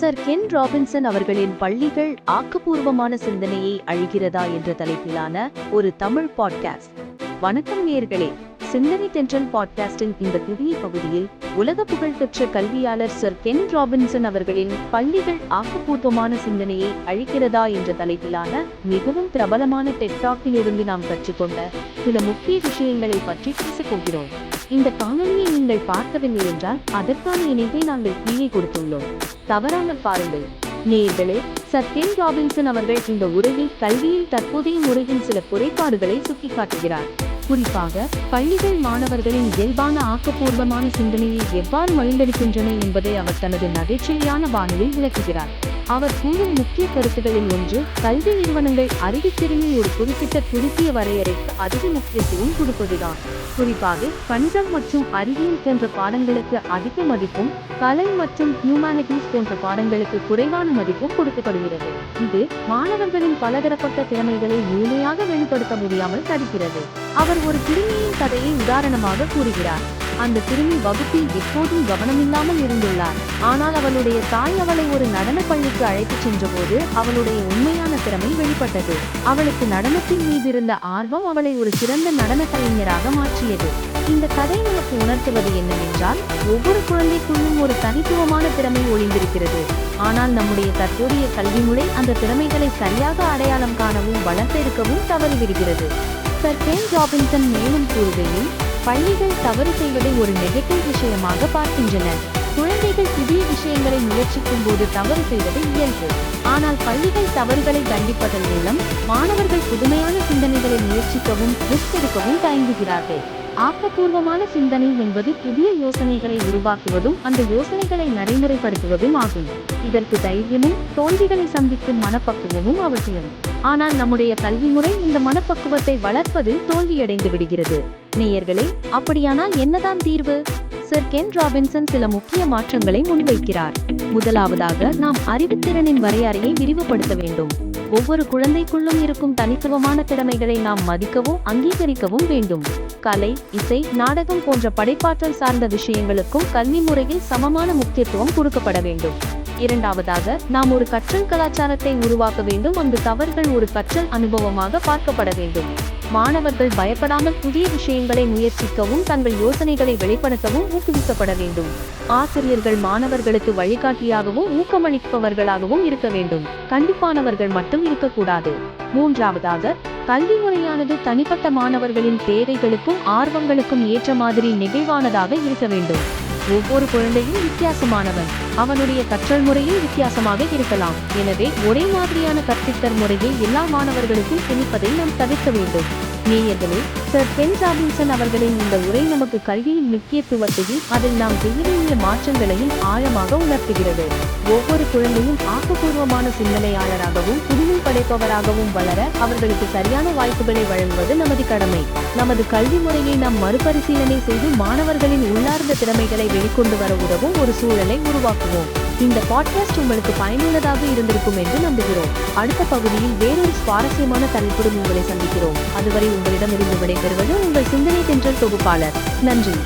Sir Ken Robinson அவர்களின் பள்ளிகள் ஆக்கப்பூர்வமான சிந்தனையை அழிகிறதா என்ற தலைப்பிலான ஒரு தமிழ் பாட்காஸ்ட். வணக்கம் நேர்களே. சிந்தனை தென்றல் பாட்காஸ்டின் இந்த புதிய பகுதியில் உலக புகழ்பெற்ற கல்வியாளர் சர் கென் ராபின்சன் அவர்களின் பள்ளிகள் ஆக்கப்பூர்வமான சிந்தனையை அழிக்கிறதா என்ற தலைப்பிலான மிகவும் பிரபலமான டெக்டாக்கில் இருந்து நாம் கற்றுக்கொண்ட சில முக்கிய விஷயங்களை பற்றி பேசப் போகிறோம். இந்த காணொலியை நீங்கள் பார்க்கவில்லை என்றால் அதற்கான இணைப்பை நாங்கள் கீழே கொடுத்துள்ளோம். தவறாமல் பாருங்கள். நேர்களே சர் ராபின்சன் அவர்கள் இந்த உரையில் கல்வியில் தற்போதைய முறையின் சில குறைபாடுகளை சுட்டிக்காட்டுகிறார். குறிப்பாக பள்ளிகள் மாணவர்களின் இயல்பான ஆக்கப்பூர்வமான சிந்தனையை எவ்வாறு வழிநடத்துகின்றன என்பதை அவர் தனது நகைச்சுவையான பாணியில் விளக்குகிறார். அவர் கூறும் முக்கிய கருத்துகளில் ஒன்று கல்வி நிறுவனங்கள் அறிவுத்திறனில் ஒரு குறிப்பிட்ட குறுகிய வரையறைக்கு அதிக முக்கியத்துவம் கொடுப்பதுதான். குறிப்பாக கணிதம் மற்றும் அறிவியல் போன்ற பாடங்களுக்கு அதிக மதிப்பும் கலை மற்றும் ஹியூமானிட்டிஸ் போன்ற பாடங்களுக்கு குறைவான மதிப்பும் கொடுக்கப்படுகிறது. இது மாணவர்களின் பலதரப்பட்ட திறமைகளை முழுமையாக வெளிப்படுத்த முடியாமல் தடுக்கிறது. அவர் ஒரு சிறுமியின் கதையை உதாரணமாக கூறுகிறார். அந்த சிறுமி வகுப்பில் எப்போதும் கவனமில்லாமல் இருந்துள்ளார். ஆனால் அவளுடைய தாய் அவளை ஒரு நடன பள்ளிக்கு அழைத்துச் சென்றபோது அவளுடைய உண்மையான திறமை வெளிப்பட்டது. அவளுக்கு நடனத்தின் மீது இருந்த ஆர்வம் அவளை ஒரு சிறந்த நடன கலைஞராக மாற்றியது. இந்த கதை நமக்கு உணர்த்துவது என்னவென்றால் ஒவ்வொரு குழந்தைக்குள்ளும் ஒரு தனித்துவமான திறமை ஒளிந்திருக்கிறது. ஆனால் நம்முடைய தற்போதைய கல்வி முறை அந்த திறமைகளை சரியாக அடையாளம் காணவும் வளர்த்தெடுக்கவும் தவறிவிடுகிறது. சர். கேன் ராபின்சன் மேலும் கூறுகையில் பள்ளிகள் தவறு செய்வதை ஒரு நெகட்டிவ் விஷயமாக பார்க்கின்றன. குழந்தைகள் புதிய விஷயங்களை முயற்சிக்கும் போது தவறு செய்வது இயல்பு. ஆனால் பள்ளிகள் தவறுகளை தண்டிப்பதன் மூலம் மாணவர்கள் புதுமையான சிந்தனைகளை முயற்சிக்கவும் ரிஸ்க் எடுக்கவும் தயங்குகிறார்கள். ஆக்கப்பூர்வமான சிந்தனை என்பது புதிய யோசனைகளை உருவாக்குவதும் அந்த யோசனைகளை நடைமுறைப்படுத்துவதும் ஆகும். இதற்கு தைரியமும் தோல்விகளை சந்திக்கும் மனப்பக்குவமும் அவசியம். ஆனால் நம்முடைய கல்வி முறை இந்த மனப்பக்குவத்தை வளர்ப்பதில் தோல்வியடைந்து விடுகிறது. நேயர்களே அப்படியானால் என்னதான் தீர்வு? சர் கென் ராபின்சன் சில முக்கிய மாற்றங்களை முன்வைக்கிறார். முதலாவதாக நாம் அறிவுத்திறனின் வரையறையை விரிவுபடுத்த வேண்டும். ஒவ்வொரு குழந்தைக்குள்ளும் இருக்கும் தனித்துவமான திறமைகளை நாம் மதிக்கவும் அங்கீகரிக்கவும் வேண்டும். கலை இசை நாடகம் போன்ற படைப்பாற்றல் சார்ந்த விஷயங்களுக்கும் கல்வி முறையில் சமமான முக்கியத்துவம் கொடுக்கப்பட வேண்டும். இரண்டாவதாக நாம் ஒரு கற்றல் கலாச்சாரத்தை உருவாக்க வேண்டும். அந்த தவறுகள் ஒரு கற்றல் அனுபவமாக பார்க்கப்பட வேண்டும். மாணவர்கள் பயப்படாமல் புதிய விஷயங்களை முயற்சிக்கவும் தங்கள் யோசனைகளை வெளிப்படுத்தவும் ஊக்குவிக்கப்பட வேண்டும். ஆசிரியர்கள் மாணவர்களுக்கு வழிகாட்டியாகவும் ஊக்கமளிப்பவர்களாகவும் இருக்க வேண்டும். கண்டிப்பானவர்கள் மட்டும் இருக்கக்கூடாது. மூன்றாவதாக கல்வி முறையானது தனிப்பட்ட மாணவர்களின் தேவைகளுக்கும் ஆர்வங்களுக்கும் ஏற்ற மாதிரி நெகிழ்வானதாக இருக்க வேண்டும். ஒவ்வொரு குழந்தையும் வித்தியாசமானவன். அவனுடைய கற்றல் முறையும் வித்தியாசமாக இருக்கலாம். எனவே ஒரே மாதிரியான கற்பித்தல் முறையை எல்லா மாணவர்களுக்கும் திணிப்பதை நாம் தவிர்க்க வேண்டும். நேயர்களே சர் பென் ராபின்சன் அவர்களின் இந்த உரை நமக்கு கல்வியின் முக்கியத்துவத்தையும் அதில் நாம் செய்ய வேண்டிய மாற்றங்களையும் ஆழமாக உணர்த்துகிறது. ஒவ்வொரு குழந்தையும் ஆக்கப்பூர்வமான சிந்தனையாளராகவும் புதிய படைப்பவராகவும் வளர அவர்களுக்கு சரியான வாய்ப்புகளை வழங்குவது நமது கடமை. நமது கல்வி முறையை நாம் மறுபரிசீலனை செய்து மாணவர்களின் உள்ளார்ந்த திறமைகளை வெளிக்கொண்டு வர உதவும் ஒரு சூழலை உருவாக்குவோம். இந்த பாட்காஸ்ட் உங்களுக்கு பயனுள்ளதாக இருந்திருக்கும் என்று நம்புகிறோம். அடுத்த பகுதியில் வேறொரு சுவாரஸ்யமான தலைப்புடன் உங்களை சந்திக்கிறோம். அதுவரை உங்களிடமிருந்து விடைபெறுவது உங்கள் சிந்தனை தென்றல் தொகுப்பாளர். நன்றி.